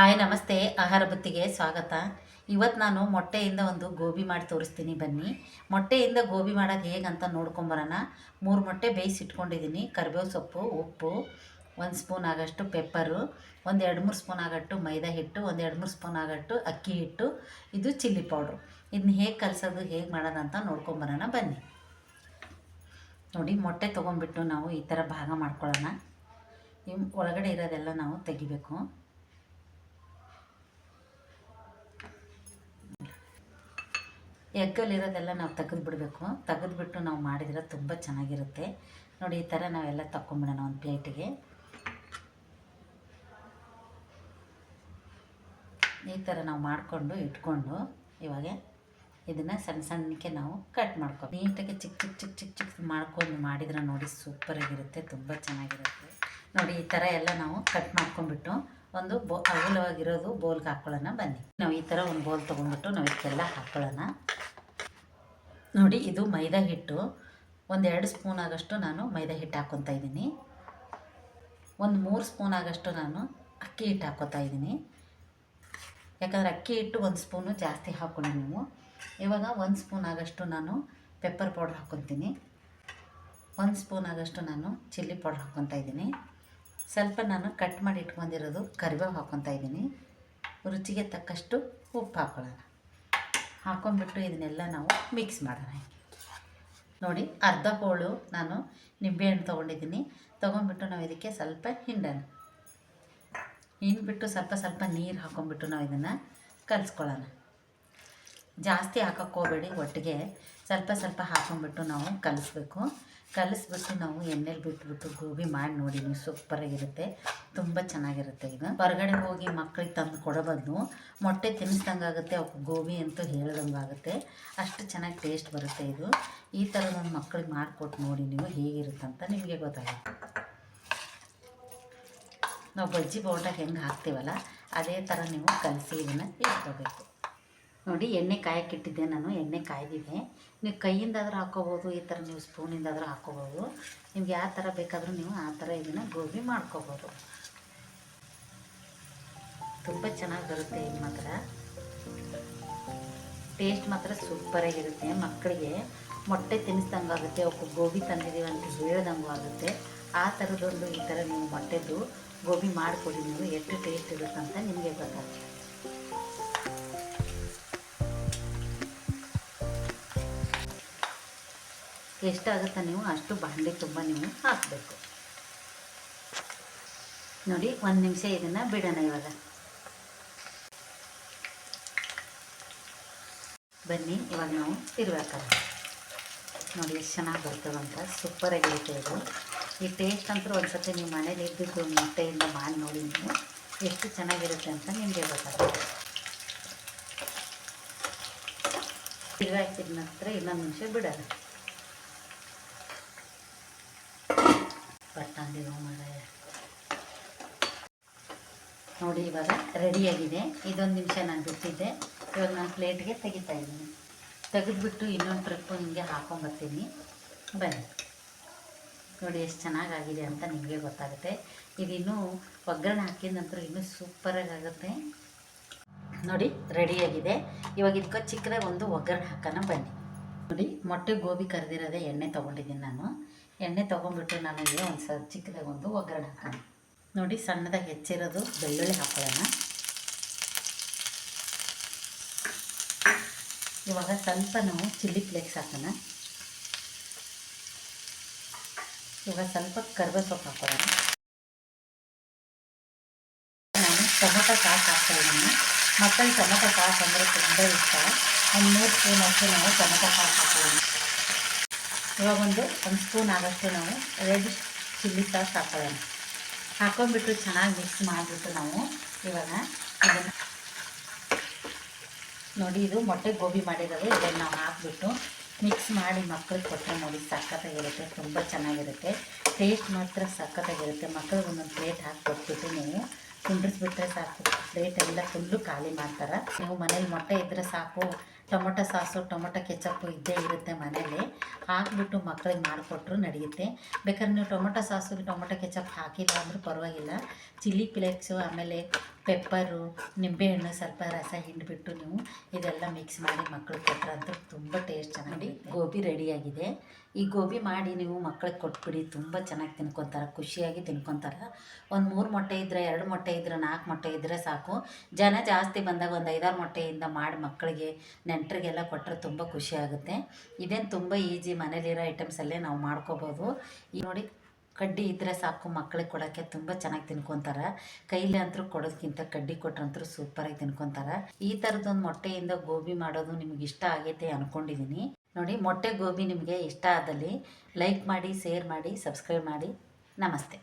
Hi, ನಮಸ್ತೆ. ಆಹಾರ ಬುತ್ತಿಗೆ ಸ್ವಾಗತ. ಇವತ್ತು ನಾನು ಮೊಟ್ಟೆಯಿಂದ ಒಂದು ಗೋಬಿ ಮಾಡಿ ತೋರಿಸ್ತೀನಿ ಬನ್ನಿ. ಮೊಟ್ಟೆಯಿಂದ ಗೋಬಿ ಮಾಡೋದು ಹೇಗಂತ ನೋಡ್ಕೊಂಬರೋಣ ಮೂರು ಮೊಟ್ಟೆ ಬೇಯಿಸಿ ಇಟ್ಕೊಂಡಿದ್ದೀನಿ. ಕರಿಬೇವು ಸೊಪ್ಪು, ಉಪ್ಪು, ಒಂದು ಸ್ಪೂನ್ ಆಗಷ್ಟು ಪೆಪ್ಪರು, ಒಂದು ಎರಡು ಮೂರು ಸ್ಪೂನ್ ಆಗಟ್ಟು ಮೈದಾ ಹಿಟ್ಟು, ಒಂದು ಎರಡು ಮೂರು ಸ್ಪೂನ್ ಆಗಟ್ಟು ಅಕ್ಕಿ ಹಿಟ್ಟು, ಇದು ಚಿಲ್ಲಿ ಪೌಡ್ರು. ಇದನ್ನ ಹೇಗೆ ಕಲಸೋದು, ಹೇಗೆ ಮಾಡೋದಂತ ನೋಡ್ಕೊಂಬರೋಣ ಬನ್ನಿ. ನೋಡಿ, ಮೊಟ್ಟೆ ತೊಗೊಂಬಿಟ್ಟು ನಾವು ಈ ಥರ ಭಾಗ ಮಾಡ್ಕೊಳ್ಳೋಣ. ಒಳಗಡೆ ಇರೋದೆಲ್ಲ ನಾವು ತೆಗಿಬೇಕು. ಎಗ್ಗಲ್ಲಿರೋದೆಲ್ಲ ನಾವು ತೆಗೆದು ಬಿಡಬೇಕು ತೆಗೆದುಬಿಟ್ಟು ನಾವು ಮಾಡಿದ್ರೆ ತುಂಬ ಚೆನ್ನಾಗಿರುತ್ತೆ. ನೋಡಿ, ಈ ಥರ ನಾವೆಲ್ಲ ತಗೊಂಬಿಡೋಣ ಒಂದು ಪ್ಲೇಟಿಗೆ. ಈ ಥರ ನಾವು ಮಾಡಿಕೊಂಡು, ಇಟ್ಕೊಂಡು ಇವಾಗ ಇದನ್ನು ಸಣ್ಣ ಸಣ್ಣಕ್ಕೆ ನಾವು ಕಟ್ ಮಾಡ್ಕೊ ನೀಟಾಗಿ ಚಿಕ್ಕ ಚಿಕ್ಕ ಚಿಕ್ಕ ಚಿಕ್ಕ ಚಿಕ್ಕ ಮಾಡ್ಕೊಂಡು ಮಾಡಿದ್ರೆ ನೋಡಿ ಸೂಪರಾಗಿರುತ್ತೆ ತುಂಬ ಚೆನ್ನಾಗಿರುತ್ತೆ. ನೋಡಿ, ಈ ಥರ ಎಲ್ಲ ನಾವು ಕಟ್ ಮಾಡ್ಕೊಂಡ್ಬಿಟ್ಟು ಒಂದು ಬೋ, ಅಗಲವಾಗಿರೋದು ಬೋಲ್ಗೆ ಹಾಕ್ಕೊಳ್ಳೋಣ ಬನ್ನಿ. ನಾವು ಈ ಥರ ಒಂದು ಬೋಲ್ ತೊಗೊಂಡ್ಬಿಟ್ಟು ನಾವು ಇದಕ್ಕೆಲ್ಲ ಹಾಕ್ಕೊಳ್ಳೋಣ ನೋಡಿ, ಇದು ಮೈದಾ ಹಿಟ್ಟು. ಒಂದು ಎರಡು ಸ್ಪೂನ್ ಆಗಷ್ಟು ನಾನು ಮೈದಾ ಹಿಟ್ಟು ಹಾಕ್ಕೊತಾ ಇದ್ದೀನಿ. ಒಂದು ಮೂರು ಸ್ಪೂನ್ ಆಗಷ್ಟು ನಾನು ಅಕ್ಕಿ ಹಿಟ್ಟು ಹಾಕ್ಕೊತಾ ಇದ್ದೀನಿ. ಯಾಕಂದರೆ ಅಕ್ಕಿ ಹಿಟ್ಟು ಒಂದು ಸ್ಪೂನು ಜಾಸ್ತಿ ಹಾಕ್ಕೊಳ್ಳಿ ನೀವು. ಇವಾಗ ಒಂದು ಸ್ಪೂನ್ ಆಗಷ್ಟು ನಾನು ಪೆಪ್ಪರ್ ಪೌಡ್ರ್ ಹಾಕ್ಕೊತೀನಿ ಒಂದು ಸ್ಪೂನ್ ಆಗಷ್ಟು ನಾನು ಚಿಲ್ಲಿ ಪೌಡ್ರ್ ಹಾಕ್ಕೊತಾ ಇದ್ದೀನಿ. ಸ್ವಲ್ಪ ನಾನು ಕಟ್ ಮಾಡಿ ಇಟ್ಕೊಂಡಿರೋದು ಕರಿಬೇವು ಹಾಕ್ಕೊತಾ ಇದ್ದೀನಿ. ರುಚಿಗೆ ತಕ್ಕಷ್ಟು ಉಪ್ಪು ಹಾಕ್ಕೊಳ್ಳೋಣ ಹಾಕ್ಕೊಂಬಿಟ್ಟು ಇದನ್ನೆಲ್ಲ ನಾವು ಮಿಕ್ಸ್ ಮಾಡೋಣ. ನೋಡಿ, ಅರ್ಧ ಕೋಳು ನಾನು ನಿಂಬೆಹಣ್ಣು ತೊಗೊಂಡಿದ್ದೀನಿ. ತೊಗೊಂಡ್ಬಿಟ್ಟು ನಾವು ಇದಕ್ಕೆ ಸ್ವಲ್ಪ ಹಿಂಡೋಣ ಹಿಂಡ್ಬಿಟ್ಟು ಸ್ವಲ್ಪ ಸ್ವಲ್ಪ ನೀರು ಹಾಕೊಂಡ್ಬಿಟ್ಟು ನಾವು ಇದನ್ನು ಕಲಿಸ್ಕೊಳ್ಳೋಣ. ಜಾಸ್ತಿ ಹಾಕೋಕ್ಕೋಬೇಡಿ ಒಟ್ಟಿಗೆ ಸ್ವಲ್ಪ ಸ್ವಲ್ಪ ಹಾಕೊಂಡ್ಬಿಟ್ಟು ನಾವು ಕಲಿಸ್ಬೇಕು. ಕಲಿಸ್ಬಿಟ್ಟು ನಾವು ಎಣ್ಣೆಲಿ ಬಿಟ್ಬಿಟ್ಟು ಗೋಬಿ ಮಾಡಿ ನೋಡಿ, ನೀವು ಸೂಪರಾಗಿರುತ್ತೆ ತುಂಬ ಚೆನ್ನಾಗಿರುತ್ತೆ ಇದು. ಹೊರಗಡೆ ಹೋಗಿ ಮಕ್ಕಳಿಗೆ ತಂದು ಕೊಡೋ ಮೊಟ್ಟೆ ತಿನ್ನಿಸ್ದಂಗೆ ಆಗುತ್ತೆ ಅವಕ್ಕೆ ಗೋಬಿ ಅಂತೂ ಹೇಳ್ದಂಗೆ ಆಗುತ್ತೆ. ಅಷ್ಟು ಚೆನ್ನಾಗಿ ಟೇಸ್ಟ್ ಬರುತ್ತೆ ಇದು. ಈ ಥರ ಒಂದು ಮಕ್ಕಳಿಗೆ ಮಾಡಿಕೊಟ್ಟು ನೋಡಿ ನೀವು ಹೇಗಿರುತ್ತಂತ ನಿಮಗೆ ಗೊತ್ತಾಗುತ್ತೆ. ನಾವು ಬಜ್ಜಿ ಬೋಂಡ ಹೆಂಗೆ ಹಾಕ್ತೀವಲ್ಲ, ಅದೇ ಥರ ನೀವು ಕಲಸಿ ಇದನ್ನು ಇಟ್ಕೋಬೇಕು. ನೋಡಿ, ಎಣ್ಣೆ ಕಾಯಕ್ಕಿಟ್ಟಿದ್ದೆ ನಾನು, ಎಣ್ಣೆ ಕಾಯ್ದಿದೆ ನೀವು ಕೈಯಿಂದಾದರೂ ಹಾಕ್ಕೋಬೋದು ಈ ಥರ ನೀವು ಸ್ಪೂನಿಂದಾದರೂ ಹಾಕ್ಕೋಬೋದು ನಿಮ್ಗೆ ಯಾವ ಥರ ಬೇಕಾದರೂ ನೀವು ಆ ಥರ ಇದನ್ನು ಗೋಬಿ ಮಾಡ್ಕೋಬೋದು. ತುಂಬ ಚೆನ್ನಾಗಿ ಬರುತ್ತೆ ಇದು ಮಾತ್ರ. ಟೇಸ್ಟ್ ಮಾತ್ರ ಸೂಪರಾಗಿರುತ್ತೆ ಮಕ್ಕಳಿಗೆ. ಮೊಟ್ಟೆ ತಿನ್ನಿಸ್ದಂಗೆ ಆಗುತ್ತೆ ಅವಕ್ಕೆ ಗೋಬಿ ತಂದಿದ್ದೀವಿ ಅಂತ ಹೇಳ್ದಂಗೂ ಆಗುತ್ತೆ. ಆ ಥರದೊಂದು ಈ ಥರ ನೀವು ಮೊಟ್ಟೆದು ಗೋಬಿ ಮಾಡಿಕೊಡಿ, ನೀವು ಎಷ್ಟು ಟೇಸ್ಟ್ ಇರುತ್ತಂತ ನಿಮಗೆ ಗೊತ್ತಾಗುತ್ತೆ. ಎಷ್ಟಾಗುತ್ತೆ ನೀವು? ಅಷ್ಟು ಬಾಂಡೆ ತುಂಬ ನೀವು ಹಾಕಬೇಕು. ನೋಡಿ, ಒಂದು ನಿಮಿಷ ಇದನ್ನು ಬಿಡೋಣ ಇವಾಗ. ಬನ್ನಿ, ಇವಾಗ ನಾವು ತಿರ್ಬೇಕಲ್ಲ ನೋಡಿ, ಎಷ್ಟು ಚೆನ್ನಾಗಿ ಬರ್ತದಂತ ಸೂಪರಾಗಿರುತ್ತೆ ಇದು. ಈ ಟೇಸ್ಟ್ ಅಂತೂ ಒಂದು ಸತಿ ನೀವು ಮನೇಲಿ ಇದ್ದಿದ್ದು ಮೊಟ್ಟೆಯಿಂದ ಮಾಡಿ ನೋಡಿ ನೀವು. ಎಷ್ಟು ಚೆನ್ನಾಗಿರುತ್ತೆ ಅಂತ ನಿಮಗೆ ಗೊತ್ತಾಗುತ್ತೆ. ತಿರ್ಗಾಕಿದ ನಂತರ ಇನ್ನೊಂದು ನಿಮಿಷ ಬಿಡೋದು ಬಟ್ಟಂದಿರೋ ಮಾರಾಯ ನೋಡಿ, ಇವಾಗ ರೆಡಿಯಾಗಿದೆ ಇದೊಂದು ನಿಮಿಷ ನಾನು ಬಿಟ್ಟಿದ್ದೆ ಇವಾಗ ನಾನು ಪ್ಲೇಟ್ಗೆ ತೆಗಿತಾ ಇದ್ದೀನಿ. ತೆಗೆದ್ಬಿಟ್ಟು ಇನ್ನೊಂದು ಟ್ರಿಪ್ಪು ಹಿಂಗೆ ಹಾಕೊಂಬರ್ತೀನಿ ಬನ್ನಿ. ನೋಡಿ, ಎಷ್ಟು ಚೆನ್ನಾಗಾಗಿದೆ ಅಂತ ನಿಮಗೆ ಗೊತ್ತಾಗುತ್ತೆ. ಇದಿನ್ನೂ ಒಗ್ಗರಣೆ ಹಾಕಿದ ನಂತರ ಇನ್ನೂ ಸೂಪರಾಗಿ ಆಗುತ್ತೆ. ನೋಡಿ ರೆಡಿಯಾಗಿದೆ ಇವಾಗ ಇದಕ್ಕೆ ಚಿಕ್ಕದಾಗಿ ಒಂದು ಒಗ್ಗರಣೆ ಹಾಕೋಣ. ಬನ್ನಿ. ನೋಡಿ, ಮೊಟ್ಟೆ ಗೋಬಿ ಕರೆದಿರೋದೇ ಎಣ್ಣೆ ತೊಗೊಂಡಿದ್ದೀನಿ ನಾನು. ಎಣ್ಣೆ ತೊಗೊಂಡ್ಬಿಟ್ಟು ನನಗೆ ಒಂದು ಸರ್ ಚಿಕ್ಕದಾಗಿ ಒಂದು ಒಗ್ಗರಣೆ ಹಾಕೋಣ. ನೋಡಿ ಸಣ್ಣದಾಗಿ ಹೆಚ್ಚಿರೋದು ಬೆಳ್ಳುಳ್ಳಿ ಹಾಕೊಳ್ಳೋಣ. ಇವಾಗ ಸ್ವಲ್ಪ ನಾವು ಚಿಲ್ಲಿ ಫ್ಲೇಕ್ಸ್ ಹಾಕೋಣ. ಇವಾಗ ಸ್ವಲ್ಪ ಕರ್ಬೇ ಸೊಪ್ಪು ಹಾಕೊಳ್ಳೋಣ ನಾನು ಟೊಮೊಟೊ ಸಾಸ್ ಹಾಕ್ತಾಯಿದ್ದೀನಿ ಮಕ್ಕಳಿಗೆ ಟೊಮೊಟೊ ಸಾಸ್ ಅಂದರೆ ತುಂಬ ಇಷ್ಟ. ಒಂದು ಮೂರು ಸ್ಪೂನ್ ಅಷ್ಟು ನಾವು ಟೊಮೊಟೊ ಸಾಸ್ ಹಾಕೊಳ್ಳೋಣ ಇವಾಗ ಒಂದು ಒಂದು ಸ್ಪೂನ್ ಆಗೋಷ್ಟು ನಾವು ರೆಡ್ ಚಿಲ್ಲಿ ಸಾಸ್ ಹಾಕೊಳ್ಳೋಣ. ಹಾಕೊಂಡ್ಬಿಟ್ಟು ಚೆನ್ನಾಗಿ ಮಿಕ್ಸ್ ಮಾಡಿಬಿಟ್ಟು ನಾವು ಇವಾಗ ಇದನ್ನು ನೋಡಿ, ಇದು ಮೊಟ್ಟೆ ಗೋಬಿ ಮಾಡಿರೋದು. ಇದನ್ನು ನಾವು ಹಾಕಿಬಿಟ್ಟು ಮಿಕ್ಸ್ ಮಾಡಿ ಮಕ್ಕಳಿಗೆ ಕೊಟ್ಟರೆ ನೋಡಿ ಸಖತ್ತಾಗಿರುತ್ತೆ, ತುಂಬ ಚೆನ್ನಾಗಿರುತ್ತೆ. ಟೇಸ್ಟ್ ಮಾತ್ರ ಸಖತ್ತಾಗಿರುತ್ತೆ. ಮಕ್ಕಳಿಗೆ ಒಂದೊಂದು ಪ್ಲೇಟ್ ಹಾಕಿ ಕೊಟ್ಬಿಟ್ಟು ನೀವು ಕುಂಡ್ರಿಸ್ಬಿಟ್ರೆ ಸಾಕು. ಪ್ಲೇಟ್ ಎಲ್ಲ ಫುಲ್ಲು ಖಾಲಿ ಮಾಡ್ತಾರೆ. ನೀವು ಮನೇಲಿ ಮೊಟ್ಟೆ ಇದ್ದರೆ ಸಾಕು. ಟೊಮೊಟೊ ಸಾಸು, ಟೊಮೊಟೊ ಕೆಚಪ್ಪು ಇದ್ದೇ ಇರುತ್ತೆ ಮನೇಲಿ. ಹಾಕ್ಬಿಟ್ಟು ಮಕ್ಕಳಿಗೆ ಮಾಡಿಕೊಟ್ರು ನಡೆಯುತ್ತೆ. ಬೇಕಾದ್ರೆ ನೀವು ಟೊಮೊಟೊ ಸಾಸು ಟೊಮೊಟೊ ಕೆಚಪ್ ಹಾಕಿಲ್ಲ ಅಂದರೂ ಪರವಾಗಿಲ್ಲ. ಚಿಲ್ಲಿ ಫ್ಲೇಕ್ಸು ಆಮೇಲೆ ಪೆಪ್ಪರು ನಿಂಬೆಹಣ್ಣು ಸ್ವಲ್ಪ ರಸ ಹಿಂಡಿಬಿಟ್ಟು ನೀವು ಇದೆಲ್ಲ ಮಿಕ್ಸ್ ಮಾಡಿ ಮಕ್ಕಳಿಗೆ ಕೊಟ್ಟರೆ ಅಂತ ತುಂಬ ಟೇಸ್ಟ್ ಚೆನ್ನಾಗಿ ಗೋಬಿ ರೆಡಿಯಾಗಿದೆ ಈ ಗೋಬಿ ಮಾಡಿ ನೀವು ಮಕ್ಕಳಿಗೆ ಕೊಟ್ಬಿಡಿ, ತುಂಬ ಚೆನ್ನಾಗಿ ತಿನ್ಕೊತಾರೆ, ಖುಷಿಯಾಗಿ ತಿನ್ಕೊತಾರೆ. ಒಂದು ಮೂರು ಮೊಟ್ಟೆ ಇದ್ದರೆ ಎರಡು ಮೊಟ್ಟೆ ಇದ್ದರೆ ನಾಲ್ಕು ಮೊಟ್ಟೆ ಇದ್ದರೆ ಸಾಕು. ಜನ ಜಾಸ್ತಿ ಬಂದಾಗ ಒಂದು ಐದಾರು ಮೊಟ್ಟೆಯಿಂದ ಮಾಡಿ ಮಕ್ಕಳಿಗೆ ನೆಂಟರಿಗೆಲ್ಲ ಕೊಟ್ಟರೆ ತುಂಬ ಖುಷಿಯಾಗುತ್ತೆ ಇದೇನು ತುಂಬ ಈಜಿ ಮನೇಲಿರೋ ಐಟಮ್ಸಲ್ಲೇ ನಾವು ಮಾಡ್ಕೋಬೋದು. ಈ ನೋಡಿ ಕಡ್ಡಿ ಇದ್ದರೆ ಸಾಕು ಮಕ್ಕಳಿಗೆ ಕೊಡೋಕ್ಕೆ ತುಂಬ ಚೆನ್ನಾಗಿ ತಿನ್ಕೊತಾರೆ. ಕೈಲಿ ಅಂತೂ ಕೊಡೋದಕ್ಕಿಂತ ಕಡ್ಡಿ ಕೊಟ್ರಂತೂ ಸೂಪರಾಗಿ ತಿನ್ಕೊತಾರೆ. ಈ ಥರದೊಂದು ಮೊಟ್ಟೆಯಿಂದ ಗೋಬಿ ಮಾಡೋದು ನಿಮ್ಗೆ ಇಷ್ಟ ಆಗೈತೆ ಅಂದ್ಕೊಂಡಿದ್ದೀನಿ ನೋಡಿ, ಮೊಟ್ಟೆ ಗೋಬಿ ನಿಮಗೆ ಇಷ್ಟ ಆದಲ್ಲಿ ಲೈಕ್ ಮಾಡಿ ಶೇರ್ ಮಾಡಿ ಸಬ್ಸ್ಕ್ರೈಬ್ ಮಾಡಿ. ನಮಸ್ತೆ.